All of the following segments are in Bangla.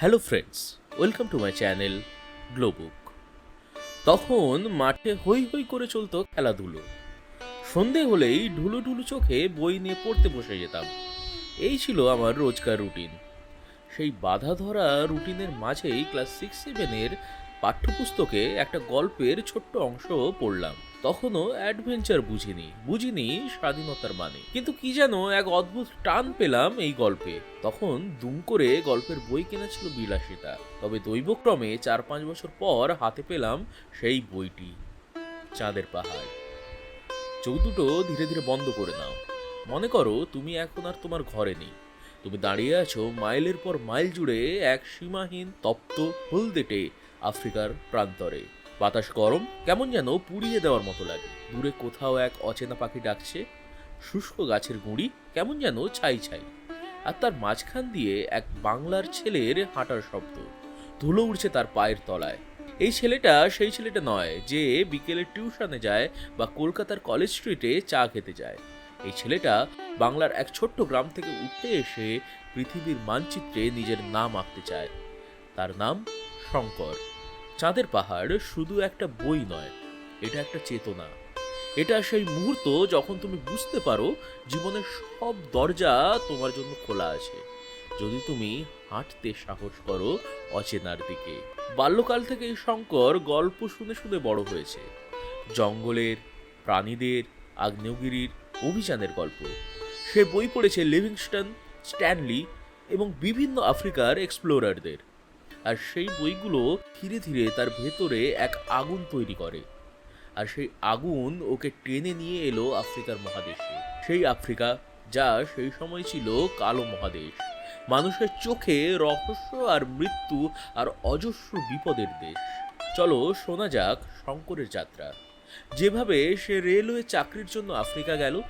Hello friends welcome to my channel গ্লোবুক তখন মাঠে হই হই করে চলতো খেলাধুলো। সন্ধে হলেই ঢুলু ঢুলু চোখে বই নিয়ে পড়তে বসে যেতাম। এই ছিল আমার রোজকার রুটিন। সেই বাধা ধরা রুটিনের মাঝেই ক্লাস সিক্স সেভেনের পাঠ্যপুস্তকে একটা গল্পের ছোট্ট অংশ পড়লাম। তখনও অ্যাডভেঞ্চার বুঝিনি বুঝিনি স্বাধীনতার মানে। কিন্তু কি যেন এক অদ্ভুত টান পেলাম এই গল্পে। তখন দুম করে গল্পের বই কেনা ছিল বিলাসিতা। তবে দৈবক্রমে চার পাঁচ বছর পর হাতে পেলাম সেই বইটি। চাঁদের পাহাড়। চোখ দুটো ধীরে ধীরে বন্ধ করে নাও। মনে করো তুমি এখন আর তোমার ঘরে নেই। তুমি দাঁড়িয়ে আছো মাইলের পর মাইল জুড়ে এক সীমাহীন তপ্ত হলদেটে আফ্রিকার প্রান্তরে। বাতাস গরম, কেমন যেন পুড়িয়ে দেওয়ার মতো লাগে। দূরে কোথাও এক অচেনা পাখি ডাকছে, শুষ্ক গাছের গুঁড়ি, কেমন যেন ছাই ছাই। আর তার মাঝখান দিয়ে এক বাংলার ছেলের হাঁটার শব্দ। ধুলো উড়ছে তার পায়ের তলায়। এই ছেলেটা সেই ছেলেটা নয়, যে বিকেলে টিউশনে যায় বা কলকাতার কলেজ স্ট্রিটে চা খেতে যায়। এই ছেলেটা বাংলার এক ছোট্ট গ্রাম থেকে উঠে এসে পৃথিবীর মানচিত্রে নিজের নাম আঁকতে চায়। তার নাম শঙ্কর। চাঁদের পাহাড় শুধু একটা বই নয়, এটা একটা চেতনা। এটা সেই মুহূর্ত যখন তুমি বুঝতে পারো জীবনের সব দরজা তোমার জন্য খোলা আছে। যদি তুমি হাঁটতে সাহস করো অচেনার দিকে। বাল্যকাল থেকে এই শঙ্কর গল্প শুনে শুনে বড় হয়েছে। জঙ্গলের, প্রাণীদের, আগ্নেয়গিরির অভিযানের গল্প। সে বই পড়েছে লিভিংস্টন, স্ট্যানলি এবং বিভিন্ন আফ্রিকার এক্সপ্লোরারদের। আর সেই বইগুলো ধীরে ধীরে তার ভেতরে এক আগুন তৈরি করে। আর সেই আগুন ওকে টেনে নিয়ে এলো আফ্রিকার মহাদেশে। সেই আফ্রিকা, যা সেই সময় ছিল কালো মহাদেশ। মানুষের চোখে রহস্য আর মৃত্যু আর অজস্র বিপদের দেশ। চলো শোনা যাক শঙ্করের যাত্রা। যেভাবে সে রেলওয়ে চাকরির জন্য আফ্রিকা গেল।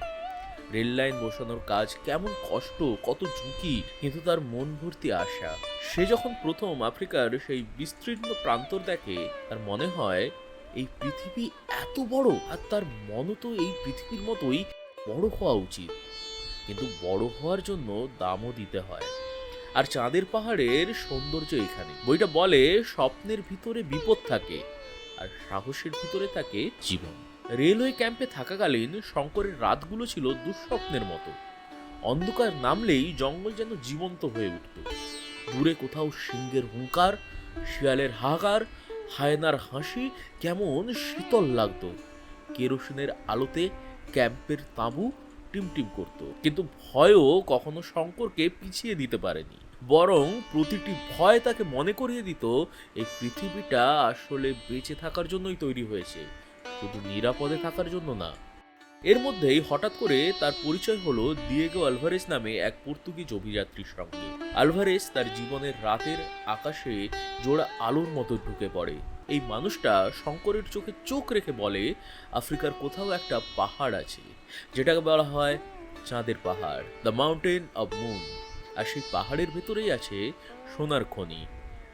রেল লাইন বসানোর কাজ কেমন কষ্ট, কত ঝুঁকি, কিন্তু তার মন ভর্তি আশা। সে যখন প্রথম আফ্রিকার সেই বিস্তীর্ণ প্রান্তর দেখে, তার মনে হয়, এই পৃথিবী এত বড়, আর তার মনও তো এই পৃথিবীর মতোই বড় হওয়া উচিত। কিন্তু বড় হওয়ার জন্য দামও দিতে হয়। আর চাঁদের পাহাড়ের সৌন্দর্য এখানে। বইটা বলে, স্বপ্নের ভিতরে বিপদ থাকে, আর সাহসের ভিতরে থাকে জীবন। রেলওয়ে ক্যাম্পে থাকাকালীন শঙ্করের রাতগুলো ছিল দুঃস্বপ্নের মতো। অন্ধকার নামলেই জঙ্গল যেন জীবন্ত হয়ে উঠত। দূরে কোথাও সিংহের হুঙ্কার, শিয়ালের হাহাকার, হায়নার হাসি কেমন শীতল লাগতো। কেরোসিনের আলোতে ক্যাম্পের তাঁবু টিমটিম করত। কিন্তু ভয়ও কখনো শঙ্করকে পিছিয়ে দিতে পারেনি। বরং প্রতিটি ভয় তাকে মনে করিয়ে দিত, এই পৃথিবীটা আসলে বেঁচে থাকার জন্যই তৈরি হয়েছে, শুধু নিরাপদে থাকার জন্য না। এর মধ্যেই হঠাৎ করে তার পরিচয় হলো দিয়েগো আলভারেজ নামে এক পর্তুগিজ অভিযাত্রীর সঙ্গে। আলভারেজ তার জীবনের রাতের আকাশে জোড়া আলোর মতো ঢুকে পড়ে। এই মানুষটা শঙ্করের চোখে চোখ রেখে বলে, আফ্রিকার কোথাও একটা পাহাড় আছে, যেটাকে বলা হয় চাঁদের পাহাড় দ্য মাউন্টেন অব মুন আর সেই পাহাড়ের ভেতরেই আছে সোনার খনি,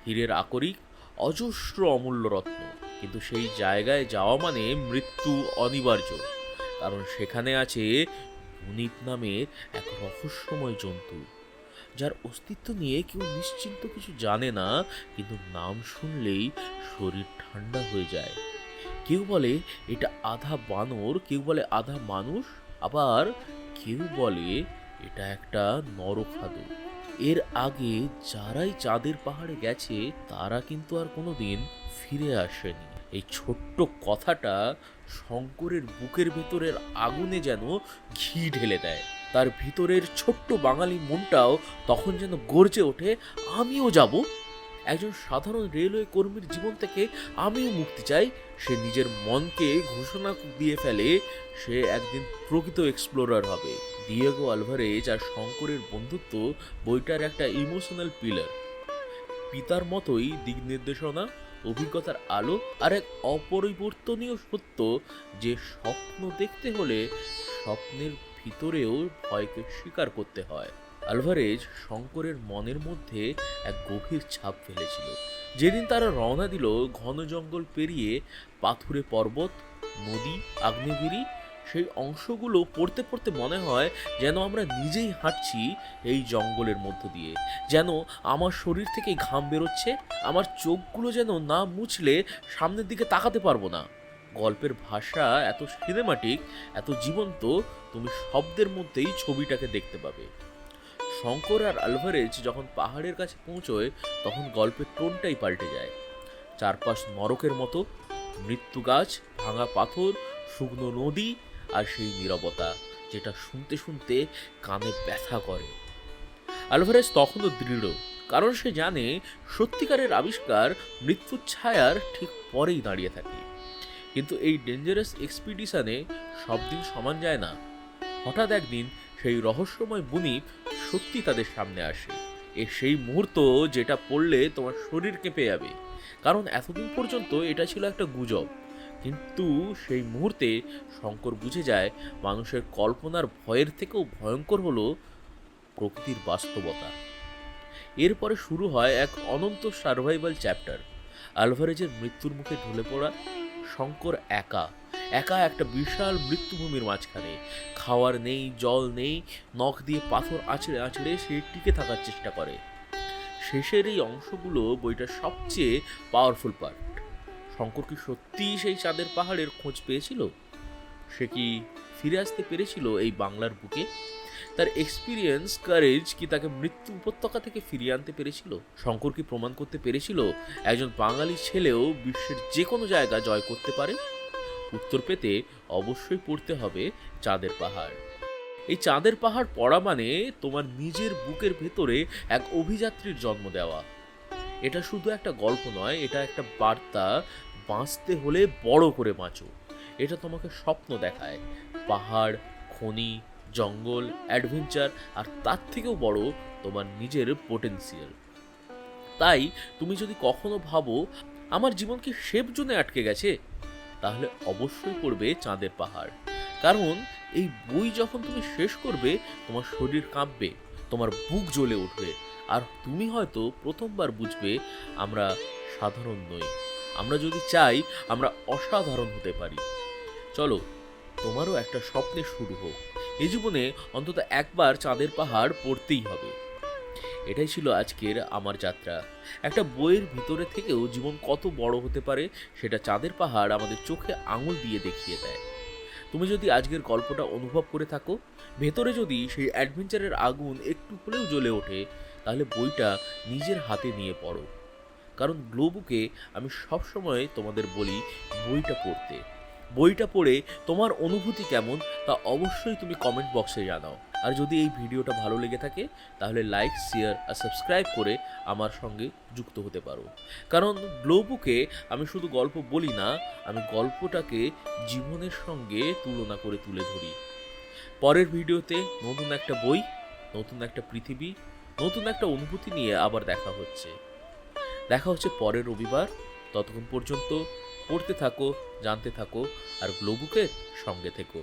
হীরের আকরিক, অজস্র অমূল্য রত্ন। কিন্তু সেই জায়গায় যাওয়া মানে মৃত্যু অনিবার্য। কারণ সেখানে আছে ভুনিত নামের এক রহস্যময় জন্তু। যার অস্তিত্ব নিয়ে কেউ নিশ্চিন্ত কিছু জানে না, কিন্তু নাম শুনলেই শরীর ঠান্ডা হয়ে যায়। কেউ বলে, এটা আধা বানর কেউ বলে, আধা মানুষ আবার কেউ বলে, এটা একটা নরখাদক এর আগে যারাই চাঁদের পাহাড়ে গেছে, তারা কিন্তু আর কোনো দিন ফিরে আসেনি। এই ছোট্ট কথাটা শঙ্করের বুকের ভেতরের আগুনে যেন ঘি ঢেলে দেয়। তার ভিতরের ছোট্ট বাঙালি মনটাও তখন যেন গর্জে ওঠে, আমিও যাব। একজন সাধারণ রেলওয়ে কর্মীর জীবন থেকে আমিও মুক্তি চাই। সে নিজের মনকে ঘোষণা দিয়ে ফেলে, সে একদিন প্রকৃত এক্সপ্লোরার হবে। দিয়েগো আলভারেজ আর শঙ্করের বন্ধুত্ব বইটার একটা ইমোশনাল পিলার পিতার মতোই দিক নির্দেশনা, অভিজ্ঞতার আলো আর এক অপরিবর্তনীয় সত্য যে স্বপ্ন দেখতে হলে স্বপ্নের ভিতরেও ভয়কে স্বীকার করতে হয়। আলভারেজ শঙ্করের মনের মধ্যে এক গভীর ছাপ ফেলেছিল। যেদিন তারা রওনা দিল, ঘন জঙ্গল পেরিয়ে পাথুরে পর্বত, নদী, আগ্নেয়গিরি, সেই অংশগুলো পড়তে পড়তে মনে হয় যেন আমরা নিজেই হাঁটছি এই জঙ্গলের মধ্য দিয়ে। যেন আমার শরীর থেকে ঘাম বেরোচ্ছে, আমার চোখগুলো যেন না মুছলে সামনের দিকে তাকাতে পারব না। গল্পের ভাষা এত সিনেমাটিক এত জীবন্ত, তুমি শব্দের মধ্যেই ছবিটাকে দেখতে পাবে। শঙ্কর আর আলভারেজ যখন পাহাড়ের কাছে পৌঁছয়, তখন গল্পের টোনটাই পাল্টে যায়। চারপাশ নরকের মতো, মৃত্যু গাছ, ভাঙা পাথর, শুকনো নদী আর সেই নীরবতা, যেটা শুনতে শুনতে কানে ব্যথা করে। আলভারেজ তখনও দৃঢ়, কারণ সে জানে সত্যিকারের আবিষ্কার মৃত্যুর ছায়ার ঠিক পরেই দাঁড়িয়ে থাকে। কিন্তু এই ডেঞ্জারাস এক্সপিডিশনে সব দিন সমান যায় না। হঠাৎ একদিন সেই রহস্যময় বুনি সত্যি তাদের সামনে আসে। এ সেই মুহূর্ত যেটা পড়লে তোমার শরীর কেঁপে যাবে। কারণ এতদিন পর্যন্ত এটা ছিল একটা গুজব। কিন্তু সেই মুহূর্তে শঙ্কর বুঝে যায়, মানুষের কল্পনার ভয়ের থেকেও ভয়ঙ্কর হলো প্রকৃতির বাস্তবতা। এরপরে শুরু হয় এক অনন্ত সার্ভাইভাল চ্যাপ্টার আলভারেজের মৃত্যুর মুখে ঢলে পড়া শঙ্কর একা। একা একটা বিশাল মৃত্যুভূমির মাঝখানে। খাওয়ার নেই, জল নেই, নখ দিয়ে পাথর আছড়ে আছড়ে সে টিকে থাকার চেষ্টা করে। শেষের এই অংশগুলো বইটার সবচেয়ে পাওয়ারফুল পার্ট শঙ্কর কি সত্যিই সেই চাঁদের পাহাড়ের খোঁজ পেয়েছিল? সে কি ফিরে আসতে পেরেছিল এই বাংলার বুকে? তার এক্সপিরিয়েন্স কারেজ কি তাকে মৃত্যু উপত্যকা থেকে ফিরিয়ে আনতে পেরেছিল? শঙ্কর কি প্রমাণ করতে পেরেছিল? একজন বাঙালি ছেলেও বিশ্বের যে কোনো জায়গা জয় করতে পারে? উত্তর পেতে অবশ্যই পড়তে হবে চাঁদের পাহাড়। এই চাঁদের পাহাড় পড়া মানে তোমার নিজের বুকের ভেতরে এক অভিযাত্রীর জন্ম দেওয়া। এটা শুধু একটা গল্প নয়, এটা একটা বার্তা। বাঁচতে হলে বড় করে বাঁচো। এটা তোমাকে স্বপ্ন দেখায়। পাহাড়, খনি জঙ্গল অ্যাডভেঞ্চার আর তার থেকেও বড় তোমার নিজের পোটেন্সিয়াল তাই তুমি যদি কখনো ভাবো আমার জীবন কি সেফ জোনে আটকে গেছে, তাহলে অবশ্যই পড়বে চাঁদের পাহাড়। কারণ এই বই যখন তুমি শেষ করবে, তোমার শরীর কাঁপবে, তোমার বুক জ্বলে উঠবে, আর তুমি হয়তো প্রথমবার বুঝবে আমরা সাধারণ নই। আমরা যদি চাই, আমরা অসাধারণ হতে পারি। চলো, তোমারও একটা স্বপ্নের শুরু হোক। এই জীবনে অন্তত একবার চাঁদের পাহাড় পড়তেই হবে। এটাই ছিল আজকের আমার যাত্রা। একটা বইয়ের ভিতরে থেকেও জীবন কত বড় হতে পারে, সেটা চাঁদের পাহাড় আমাদের চোখে আঙুল দিয়ে দেখিয়ে দেয়। তুমি যদি আজকের গল্পটা অনুভব করে থাকো, ভেতরে যদি সেই অ্যাডভেঞ্চারের আগুন একটু হলেও জ্বলে ওঠে, তাহলে বইটা নিজের হাতে নিয়ে পড়ো। কারণ গ্লোবুকে আমি সবসময় তোমাদের বলি বইটা পড়তে। বইটা পড়ে তোমার অনুভূতি কেমন, তা অবশ্যই তুমি কমেন্ট বক্সে জানাও। আর যদি এই ভিডিওটা ভালো লেগে থাকে, তাহলে লাইক শেয়ার আর সাবস্ক্রাইব করে আমার সঙ্গে যুক্ত হতে পারো। কারণ গ্লোবুকে আমি শুধু গল্প বলি না, আমি গল্পটাকে জীবনের সঙ্গে তুলনা করে তুলে ধরি। পরের ভিডিওতে নতুন একটা বই, নতুন একটা পৃথিবী, নতুন একটা অনুভূতি নিয়ে আবার দেখা হচ্ছে। দেখা হচ্ছে পরের রবিবার, ততক্ষণ পর্যন্ত পড়তে থাকো জানতে থাকো আর গ্লোবুকের সঙ্গে থেকো।